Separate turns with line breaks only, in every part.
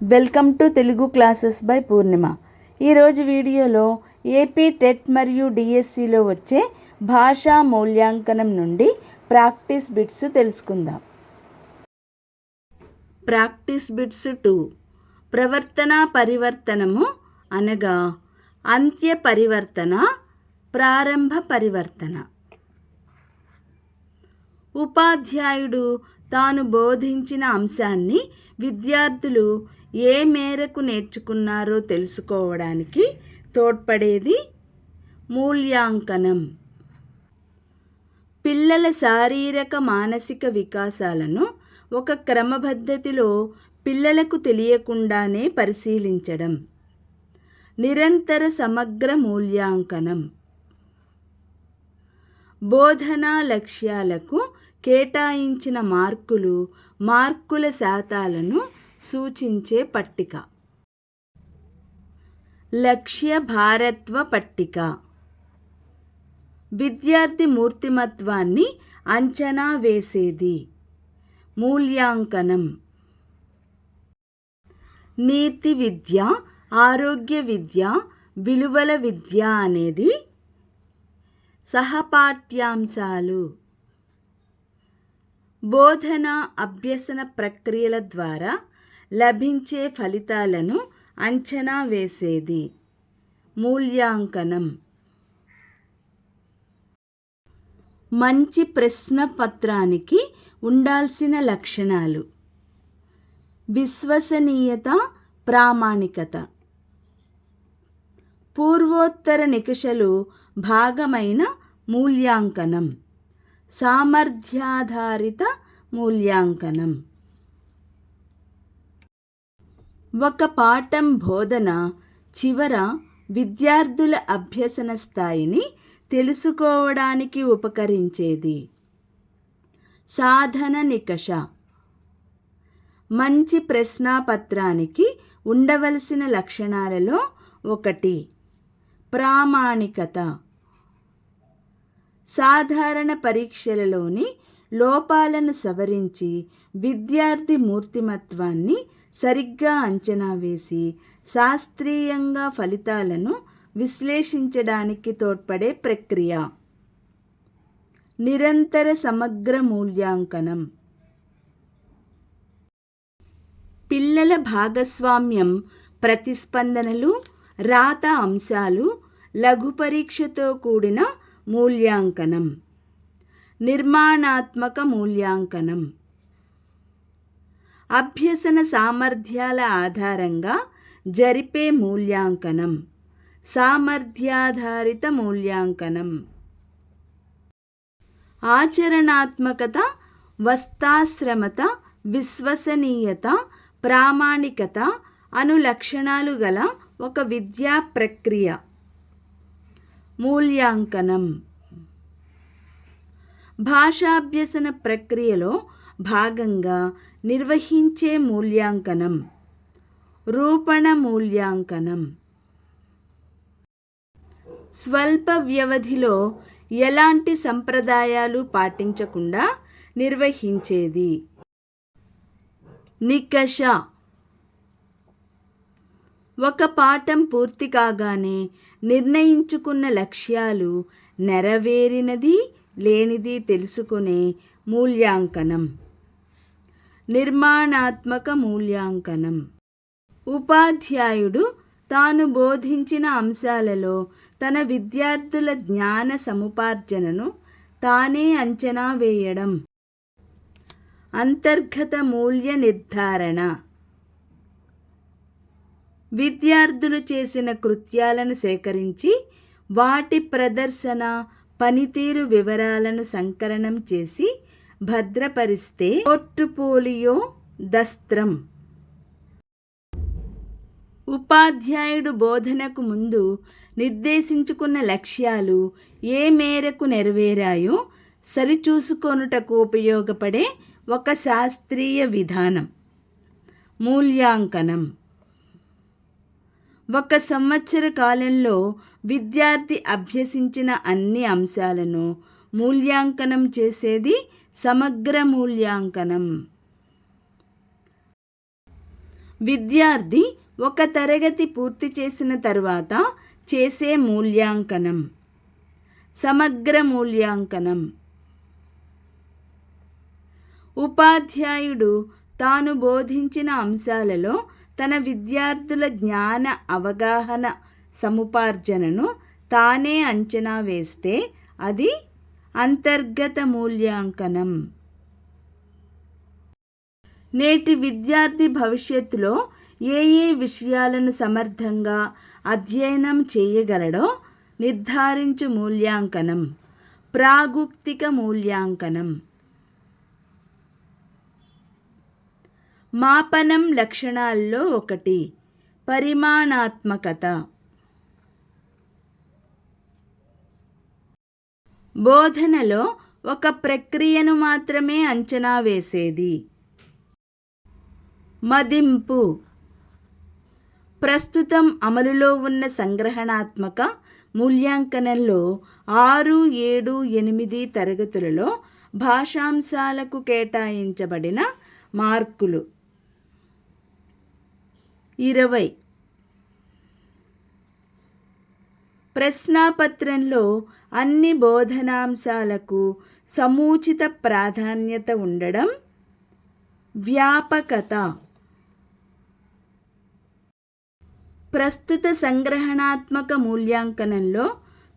Welcome to Telugu classes by Purnima. ఈరోజు వీడియోలో AP TET మరియు డిఎస్సిలో వచ్చే భాషా మూల్యాంకనం నుండి ప్రాక్టీస్ బిట్స్ తెలుసుకుందాం. Practice bits two. ప్రవర్తన పరివర్తనము అనగా అంత్య పరివర్తన ప్రారంభ పరివర్తన. ఉపాధ్యాయుడు తాను బోధించిన అంశాన్ని విద్యార్థులు ఏ మేరకు నేర్చుకున్నారో తెలుసుకోవడానికి తోడ్పడేది మూల్యాంకనం. పిల్లల శారీరక మానసిక వికాసాలను ఒక క్రమపద్ధతిలో పిల్లలకు తెలియకుండానే పరిశీలించడం. నిరంతర సమగ్ర మూల్యాంకనం. బోధనా లక్ష్యాలకు కేటాయించిన మార్కులు మార్కుల శాతాలను సూచించే పట్టిక. లక్ష్య భారత్వ పట్టిక. విద్యార్థి మూర్తిమత్వాన్ని అంచనా వేసేది. మూల్యాంకనం. నీతి విద్య ఆరోగ్య విద్య విలువల విద్య అనేది సహపాఠ్యాంశాలు. బోధన అభ్యసన ప్రక్రియల ద్వారా లభించే ఫలితాలను అంచనా వేసేది. మూల్యాంకనం. మంచి ప్రశ్న పత్రానికి ఉండాల్సిన లక్షణాలు. విశ్వసనీయత ప్రామాణికత. పూర్వోత్తర నికషలు భాగమైన మూల్యాంకనం. సామర్థ్యాధారిత మూల్యాంకనం. ఒక పాఠం బోధన చివర విద్యార్థుల అభ్యసన స్థాయిని తెలుసుకోవడానికి ఉపకరించేది. సాధన నికష. మంచి ప్రశ్నాపత్రానికి ఉండవలసిన లక్షణాలలో ఒకటి. ప్రామాణికత. సాధారణ పరీక్షలలోని లోపాలను సవరించి విద్యార్థి మూర్తిమత్వాన్ని సరిగ్గా అంచనా వేసి శాస్త్రీయంగా ఫలితాలను విశ్లేషించడానికి తోడ్పడే ప్రక్రియ. నిరంతర సమగ్ర మూల్యాంకనం. పిల్లల భాగస్వామ్యం ప్రతిస్పందనలు రాత అంశాలు లఘు పరీక్షతో కూడిన మూల్యాంకనం. నిర్మాణాత్మక మూల్యాంకనం. అభ్యసన సామర్థ్యాల ఆధారంగా జరిపే మూల్యాంకనం. సామర్థ్యాధారిత మూల్యాంకనం. ఆచరణాత్మకత వస్తాశ్రమత విశ్వసనీయత ప్రామాణికత అను లక్షణాలు గల ఒక విద్యా ప్రక్రియ. మూల్యాంకనం. భాషాభ్యసన ప్రక్రియలో భాగంగా నిర్వహించే మూల్యాంకనం. రూపణ మూల్యాంకనం. స్వల్ప వ్యవధిలో ఎలాంటి సంప్రదాయాలు పాటించకుండా నిర్వహించేది? నికష. ఒక పాఠం పూర్తి కాగానే నిర్ణయించుకున్న లక్ష్యాలు నెరవేరినది లేనిది తెలుసుకునే మూల్యాంకనం. నిర్మాణాత్మక మూల్యాంకనం. ఉపాధ్యాయుడు తాను బోధించిన అంశాలలో తన విద్యార్థుల జ్ఞాన సముపార్జనను తానే అంచనా వేయడం. అంతర్గత మూల్య నిర్ధారణ. విద్యార్థులు చేసిన కృత్యాలను సేకరించి వాటి ప్రదర్శన పనితీరు వివరాలను సంకలనం చేసి భద్రపరిస్తే పోర్టుపోలియో దస్త్రం. ఉపాధ్యాయుడు బోధనకు ముందు నిర్దేశించుకున్న లక్ష్యాలు ఏ మేరకు నెరవేరాయో సరిచూసుకొనుటకు ఉపయోగపడే ఒక శాస్త్రీయ విధానం. మూల్యాంకనం. ఒక సంవత్సర కాలంలో విద్యార్థి అభ్యసించిన అన్ని అంశాలను మూల్యాంకనం చేసేది సమగ్ర మూల్యాంకనం విద్యార్థి ఒక తరగతి పూర్తి చేసిన తర్వాత చేసే మూల్యాంకనం. సమగ్ర మూల్యాంకనం ఉపాధ్యాయుడు తాను బోధించిన అంశాలలో తన విద్యార్థుల జ్ఞాన అవగాహన సముపార్జనను తానే అంచనా వేస్తే అది అంతర్గత మూల్యాంకనం. నేటి విద్యార్థి భవిష్యత్తులో ఏ ఏ విషయాలను సమర్థంగా అధ్యయనం చేయగలడో నిర్ధారించు మూల్యాంకనం. ప్రాగుక్తిక మూల్యాంకనం. మాపనం లక్షణాల్లో ఒకటి. పరిమాణాత్మకత. బోధనలో ఒక ప్రక్రియను మాత్రమే అంచనా వేసేది. మదింపు. ప్రస్తుతం అమలులో ఉన్న సంగ్రహణాత్మక మూల్యాంకనంలో ఆరు ఏడు ఎనిమిది తరగతులలో భాషాంశాలకు కేటాయించబడిన మార్కులు. ఇరవై ప్రశ్నాపత్రంలో అన్ని బోధనాంశాలకు సముచిత ప్రాధాన్యత ఉండడం వ్యాపకత. ప్రస్తుత సంగ్రహణాత్మక మూల్యాంకనంలో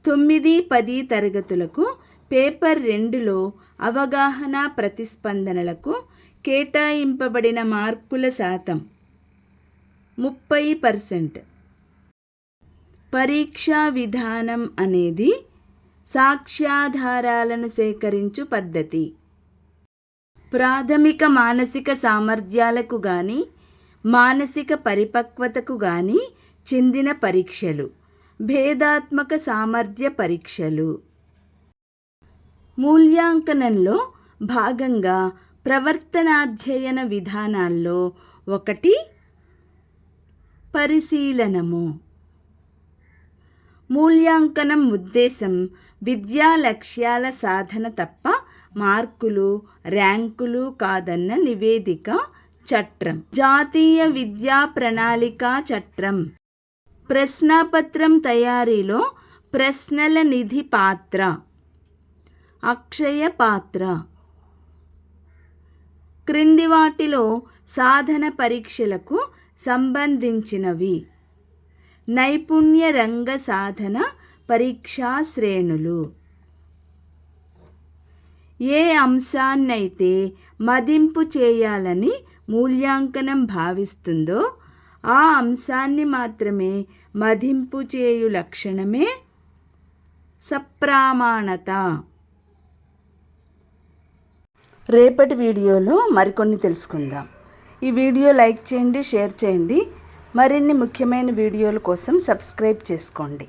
తొమ్మిది పది తరగతులకు పేపర్ రెండులో అవగాహన ప్రతిస్పందనలకు కేటాయింపబడిన మార్కుల శాతం ముప్పై పర్సెంట్. పరీక్షా విధానం అనేది సాక్ష్యాధారాలను సేకరించు పద్ధతి. ప్రాథమిక మానసిక సామర్థ్యాలకు కానీ మానసిక పరిపక్వతకు కానీ చెందిన పరీక్షలు. భేదాత్మక సామర్థ్య పరీక్షలు. మూల్యాంకనంలో భాగంగా ప్రవర్తనాధ్యయన విధానాల్లో ఒకటి పరిశీలనము. మూల్యాంకనం ఉద్దేశం విద్యా లక్ష్యాల సాధన తప్ప మార్కులు ర్యాంకులు కాదన్న నివేదిక చట్రం. జాతీయ విద్యా ప్రణాళిక చట్రం. ప్రశ్నాపత్రం తయారీలో ప్రశ్నల నిధి పాత్ర. అక్షయ పాత్ర. క్రింది వాటిలో సాధన పరీక్షలకు సంబంధించినవి. నైపుణ్య రంగ సాధన పరీక్షా శ్రేణులు. ఏ అంశాన్నైతే మదింపు చేయాలని మూల్యాంకనం భావిస్తుందో ఆ అంశాన్ని మాత్రమే మదింపు చేయు లక్షణమే సప్రామాణత. రేపటి వీడియోలో మరికొన్ని తెలుసుకుందాం. ఈ వీడియో లైక్ చేయండి షేర్ చేయండి. మరిన్ని ముఖ్యమైన వీడియోల కోసం సబ్స్క్రైబ్ చేసుకోండి.